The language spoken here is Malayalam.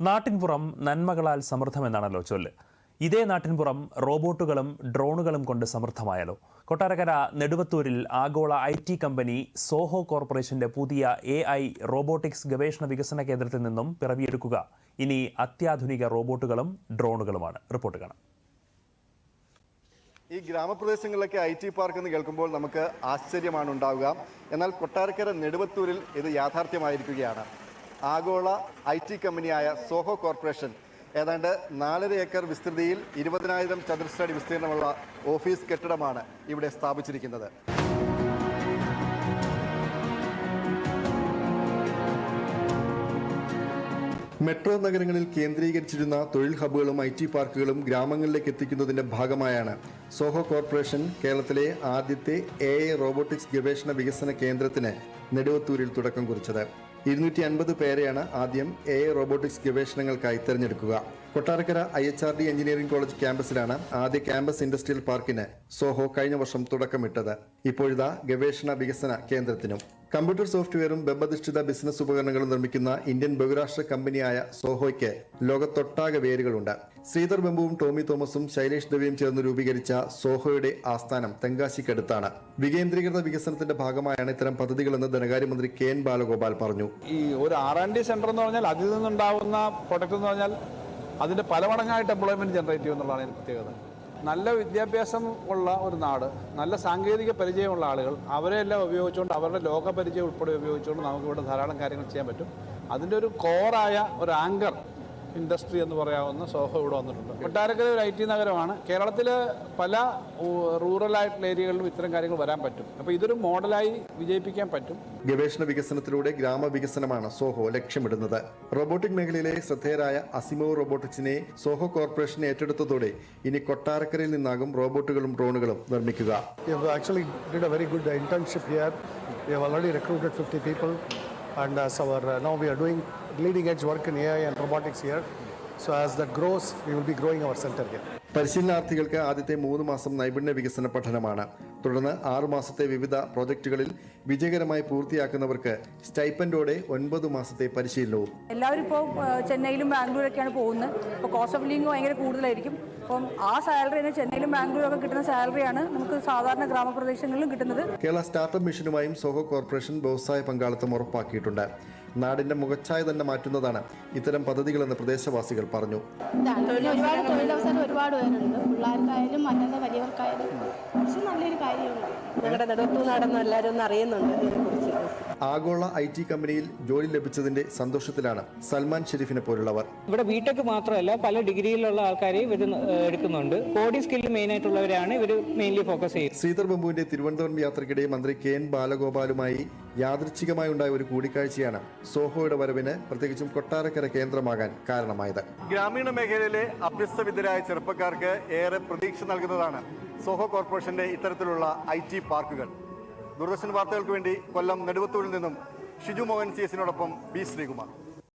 നാട്ടിൻപുറം നന്മകളാൽ സമൃദ്ധമെന്നാണല്ലോ ചൊല്ല്. ഇതേ നാട്ടിൻപുറം റോബോട്ടുകളും ഡ്രോണുകളും കൊണ്ട് സമൃദ്ധമായാലോ കൊട്ടാരക്കര നെടുവത്തൂരിൽ ആഗോള ഐ ടി കമ്പനി സോഹോ കോർപ്പറേഷന്റെ പുതിയ എ ഐ റോബോട്ടിക്സ് ഗവേഷണ വികസന കേന്ദ്രത്തിൽ നിന്നും പിറവിയെടുക്കുക. ഇനി അത്യാധുനിക റോബോട്ടുകളും ഡ്രോണുകളുമാണ്. റിപ്പോർട്ട് കാണാം. ഈ ഗ്രാമപ്രദേശങ്ങളിലൊക്കെ ഐ ടി പാർക്ക് എന്ന് കേൾക്കുമ്പോൾ നമുക്ക് ആശ്ചര്യമാണ് ഉണ്ടാവുക. എന്നാൽ കൊട്ടാരക്കര നെടുവത്തൂരിൽ ഇത് യാഥാർത്ഥ്യമായിരിക്കുകയാണ്. ആഗോള ഐ ടി കമ്പനിയായ സോഹോ കോർപ്പറേഷൻ ഏതാണ്ട് നാലര ഏക്കർ വിസ്തൃതിയിൽ ഇരുപതിനായിരം ചതുരശ്രടി വിസ്തീർണമുള്ള ഓഫീസ് കെട്ടിടമാണ് ഇവിടെ സ്ഥാപിച്ചിരിക്കുന്നത്. മെട്രോ നഗരങ്ങളിൽ കേന്ദ്രീകരിച്ചിരുന്ന തൊഴിൽ ഹബ്ബുകളും ഐ ടി പാർക്കുകളും ഗ്രാമങ്ങളിലേക്ക് എത്തിക്കുന്നതിന്റെ ഭാഗമായാണ് സോഹോ കോർപ്പറേഷൻ കേരളത്തിലെ ആദ്യത്തെ എ റോബോട്ടിക്സ് ഗവേഷണ വികസന കേന്ദ്രത്തിന് നെടുവത്തൂരിൽ തുടക്കം കുറിച്ചത്. ഇരുന്നൂറ്റി അൻപത് പേരെയാണ് ആദ്യം എ റോബോട്ടിക്സ് ഗവേഷണങ്ങൾക്കായി തിരഞ്ഞെടുക്കുക. Kottarakkara I H R D engineering college ക്യാമ്പസിലാണ് ആദ്യ ക്യാമ്പസ് ഇൻഡസ്ട്രിയൽ പാർക്കിന് സോഹോ കഴിഞ്ഞ വർഷം തുടക്കമിട്ടത്. ഇപ്പോഴിതാ ഗവേഷണ വികസന കേന്ദ്രത്തിനും. കമ്പ്യൂട്ടർ സോഫ്റ്റ്വെയറും വെബ് അധിഷ്ഠിത ബിസിനസ് ഉപകരണങ്ങളും നിർമ്മിക്കുന്ന ഇന്ത്യൻ ബഹുരാഷ്ട്ര കമ്പനിയായ സോഹോയ്ക്ക് ലോകത്തൊട്ടാകെ വേരുകളുണ്ട്. ശ്രീധർ ബംബുവും ടോമി തോമസും ശൈലേഷ് ദവിയും ചേർന്ന് രൂപീകരിച്ച സോഹോയുടെ ആസ്ഥാനം തെങ്കാശിക്കടുത്താണ്. വികേന്ദ്രീകൃത വികസനത്തിന്റെ ഭാഗമായാണ് ഇത്തരം പദ്ധതികളെന്ന് ധനകാര്യമന്ത്രി കെ എൻ ബാലഗോപാൽ പറഞ്ഞു. ഈ ഒരു ആർ ആൻഡ് ഡി സെന്റർ എന്ന് പറഞ്ഞാൽ അതിൽ നിന്നുണ്ടാവുന്ന പ്രൊഡക്റ്റ് എന്ന് പറഞ്ഞാൽ അതിന്റെ പലവടങ്ങായിട്ട് എംപ്ലോയ്മെന്റ് ജനറേറ്റ് ചെയ്യുന്നതാണ് പ്രത്യേകത. നല്ല വിദ്യാഭ്യാസം ഉള്ള ഒരു നാട് നല്ല സാങ്കേതിക പരിചയമുള്ള ആളുകൾ അവരെല്ലാം ഉപയോഗിച്ചുകൊണ്ട് അവരുടെ ലോക പരിചയം ഉൾപ്പെടെ ഉപയോഗിച്ചുകൊണ്ട് നമുക്കിവിടെ ധാരാളം കാര്യങ്ങൾ ചെയ്യാൻ പറ്റും. അതിന്റെ ഒരു കോറായ ഒരു ആങ്കർ ഇൻഡസ്ട്രി എന്ന് പറയാവുന്ന സോഹോ ഇവിടെ വന്നിട്ടുണ്ട്. കൊട്ടാരക്കര ഒരു ഐ ടി നഗരമാണ്. കേരളത്തിലെ പല റൂറൽ ആയിട്ടുള്ള ഏരിയകളിലും ഇത്തരം കാര്യങ്ങൾ വരാൻ പറ്റും. അപ്പോൾ ഇതൊരു മോഡലായി വിജയിപ്പിക്കാൻ പറ്റും. ഗവേഷണ വികസനത്തിലൂടെ ഗ്രാമവികസനമാണ് സോഹോ ലക്ഷ്യമിടുന്നത്. റോബോട്ടിക് മേഖലയിലെ ശ്രദ്ധേയരായ അസിമോ റോബോട്ടിക്സിനെ സോഹോ കോർപ്പറേഷൻ ഏറ്റെടുത്തതോടെ ഇനി കൊട്ടാരക്കരയിൽ നിന്നാകും റോബോട്ടുകളും ഡ്രോണുകളും നിർമ്മിക്കുക. We have actually did a very good uh, internship here. We have already recruited 50 people, and as our uh, now we are doing leading edge work in AI and robotics here. So as the grows we will be growing our center here പരിശീലനാർത്ഥികൾക്ക് ആദ്യത്തെ മൂന്ന് മാസം നൈപുണ്യ വികസന പഠനമാണ്. തുടർന്ന് ആറുമാസത്തെ വിവിധ പ്രോജക്റ്റുകളിൽ വിജയകരമായി പൂർത്തിയാക്കുന്നവർക്ക് സ്റ്റൈപ്പൻഡോടെ ഒൻപത് മാസത്തെ പരിശീലനവും. എല്ലാവരും ഇപ്പോൾ ചെന്നൈയിലും ബാംഗ്ലൂരൊക്കെയാണ് പോകുന്നത്. അപ്പോൾ കോസ്റ്റ് ഓഫ് ലിവിങ് ഭയങ്കര കൂടുതലായിരിക്കും. അപ്പം ആ സാലറി തന്നെ ചെന്നൈയിലും ബാംഗ്ലൂരും ഒക്കെ കിട്ടുന്ന സാലറിയാണ് നമുക്ക് സാധാരണ ഗ്രാമപ്രദേശങ്ങളിലും കിട്ടുന്നത്. കേരള സ്റ്റാർട്ടപ്പ് മിഷനുമായും സോഹോ കോർപ്പറേഷൻ വ്യവസായ പങ്കാളിത്തം ഉറപ്പാക്കിയിട്ടുണ്ട്. നാടിന്റെ മുഖച്ഛായ തന്നെ മാറ്റുന്നതാണ് ഇത്തരം പദ്ധതികളെന്ന് പ്രദേശവാസികൾ പറഞ്ഞു. ഒരുപാട് തൊഴിലവസരം ഒരുപാട് പേരുണ്ട് പിള്ളേർക്കായാലും വലിയവർക്കായാലും നല്ലൊരു കാര്യമാണ് ഞങ്ങളുടെ നെടുത്തു നടന്ന് എല്ലാവരും ഒന്ന് അറിയുന്നുണ്ട് ഇതിനെക്കുറിച്ച്. ആഗോള ഐ ടി കമ്പനിയിൽ ജോലി ലഭിച്ചതിന്റെ സന്തോഷത്തിലാണ് സൽമാൻ ഷെരീഫിനെ പോലുള്ളവർ. ഇവിടെ ബിടെക് മാത്രമല്ല പല ഡിഗ്രിയിലുള്ള ആൾക്കാരെ ഇവർ എടുക്കുന്നുണ്ട്. ബോഡി സ്കിൽ മെയിൻ ആയിട്ടുള്ളവരാണ് ഇവർ മെയിൻലി ഫോക്കസ് ചെയ്യുന്നത്. ശ്രീധർ ബംബുവിന്റെ തിരുവനന്തപുരം യാത്രക്കിടെ മന്ത്രി കെ എൻ ബാലഗോപാലുമായി യാദൃച്ഛികമായി ഉണ്ടായ ഒരു കൂടിക്കാഴ്ചയാണ് സോഹോയുടെ വരവിന് പ്രത്യേകിച്ചും കൊട്ടാരക്കര കേന്ദ്രമാകാൻ കാരണമായത്. ഗ്രാമീണ മേഖലയിലെ അഭ്യസ്തവിദ്യരായ ചെറുപ്പക്കാർക്ക് ഏറെ പ്രതീക്ഷ നൽകുന്നതാണ് സോഹോ കോർപ്പറേഷന്റെ ഇത്തരത്തിലുള്ള ഐ ടി പാർക്കുകൾ. ദൂരദർശൻ വാർത്തകൾക്ക് വേണ്ടി കൊല്ലം നെടുവത്തൂരിൽ നിന്നും ഷിജു മോഹൻ സി എസിനോടൊപ്പം ബി ശ്രീകുമാർ.